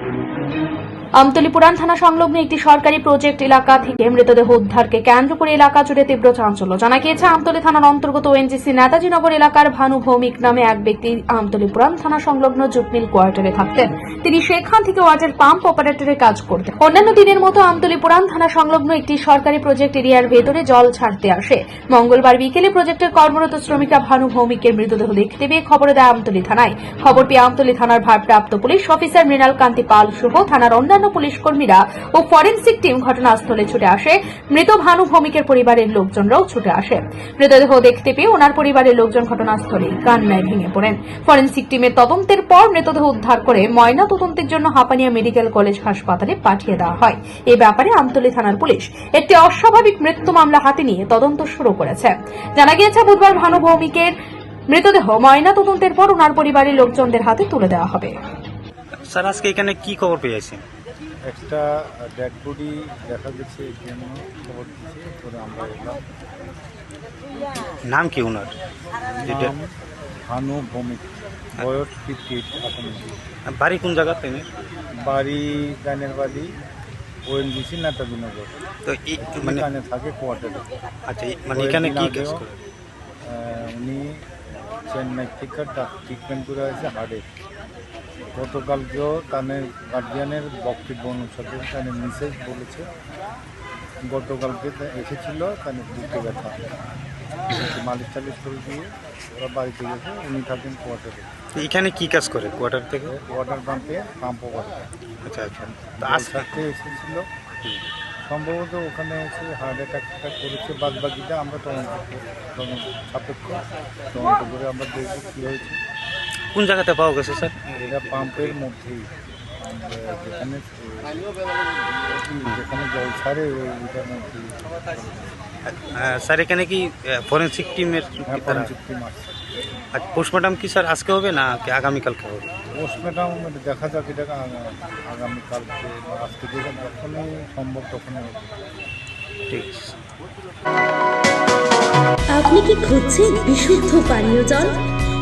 Thank you. Amtali পুরান থানা সংলগ্ন একটি সরকারি প্রজেক্ট এলাকা থেকে মৃতদেহ উদ্ধারকে কেন্দ্র করে এলাকা জুড়ে তীব্র চাঞ্চল্য। জানা গিয়েছে, আমতলী থানার অন্তর্গত ওএনজিসি নেতাজিনগর এলাকার ভানু ভৌমিক নামে এক ব্যক্তি আমতলী পুরান থানা সংলগ্ন জুটমিল কোয়ার্টারে থাকতেন। তিনি সেখান থেকে ওয়াটার পাম্প অপারেটরের কাজ করতেন। অন্যান্য দিনের মতো আমতলী পুরান থানা সংলগ্ন একটি সরকারি প্রজেক্ট এরিয়ার ভেতরে জল ছাড়তে আসে। মঙ্গলবার বিকেলে প্রজেক্টের কর্মরত শ্রমিকা ভানু ভৌমিকের মৃতদেহ দেখতে পেয়ে খবর দেয় আমতলী থানায়। খবর পেয়ে আমতলী থানার ভারপ্রাপ্ত পুলিশ অফিসার মৃণাল কান্তি পাল সহ থানার অন্যান্য পুলিশ কর্মীরা ও ফরেন্সিক টিম ঘটনাস্থলে ছুটে আসে। মৃত ভানু ভৌমিকের পরিবারের লোকজনরাও ছুটে আসে। মৃতদেহ দেখতে পেয়ে ওনার পরিবারের লোকজন ঘটনাস্থলে কান্নায় ভেঙে পড়েন। ফরেন্সিক টিমের তদন্তের পর মৃতদেহ উদ্ধার করে ময়না তদন্তের জন্য হাপানিয়া মেডিকেল কলেজ হাসপাতালে পাঠিয়ে দেওয়া হয়। এ ব্যাপারে আমতলী থানার পুলিশ একটি অস্বাভাবিক মৃত্যু মামলা হাতে নিয়ে তদন্ত শুরু করেছে। জানা গিয়েছে, বুধবার ভানু ভৌমিকের মৃতদেহ ময়না তদন্তের পর ওনার পরিবারের লোকজনদের হাতে তুলে দেওয়া হবে। স্যার, আজকে এখানে কি খবর পেয়েছেন একটা ডেড বডি দেখা গেছে এই জন্য খবর দিয়েছে পরে আমরা এলাম। নাম কি ওনার? নাম ভানু ভৌমিক। বয়স ফিফটি বাড়ি কোন জায়গা তিনি বাড়ি গানের বাড়ি ওএনজিসি নেতাজিনগর। তো মানে এখানে থাকে কোয়ার্টারে আচ্ছা মানে এখানে কি কাজ করে? উনি চেন্নাই থেকে ট্রিটমেন্ট করে আছে হার্টে গতকালকেও তাদের গার্জিয়ানের বক্তব্য অনুসারে তাদের মিসেজ বলেছে। গতকালকে এসেছিল তাদের বুকে ব্যথা মালিশ টালিশ করে দিয়ে ওরা বাড়িতে গেছে উনি থাকেন কোয়ার্টারে এখানে কি কাজ করে কোয়ার্টার থেকে? ওয়াটার পাম্পে পাম্প করে। আচ্ছা আচ্ছা। তো আজ থাকতে এসেছিল। সম্ভবত ওখানে এসে হার্ট অ্যাটাক করেছে বাদ বাকিটা আমরা তদন্ত কর- তদন্ত সাপেক্ষ। তদন্ত করে আমরা দেখব কী হয়েছে। কোন জায়গাতে পাওয়া গেছে স্যার? এটা পাম্পের মধ্যেই। যেখানে যেখানে জল ছাড়ে ওইটার মধ্যেই। আহ, স্যার এখানে কি ফরেন্সিক টিমের হ্যাঁ পঞ্চায়েতটি মাছ পোস্টমর্টম কি স্যার আজকে হবে না কি আগামীকালকে হবে? পোস্টমর্টম দেখা যাক এটা আগা- আগামীকালকে আজকে যে যখনই সম্ভব তখনই হবে। ঠিক আছে। আপনি কি খুঁজছেন বিশুদ্ধ পানীয় জল?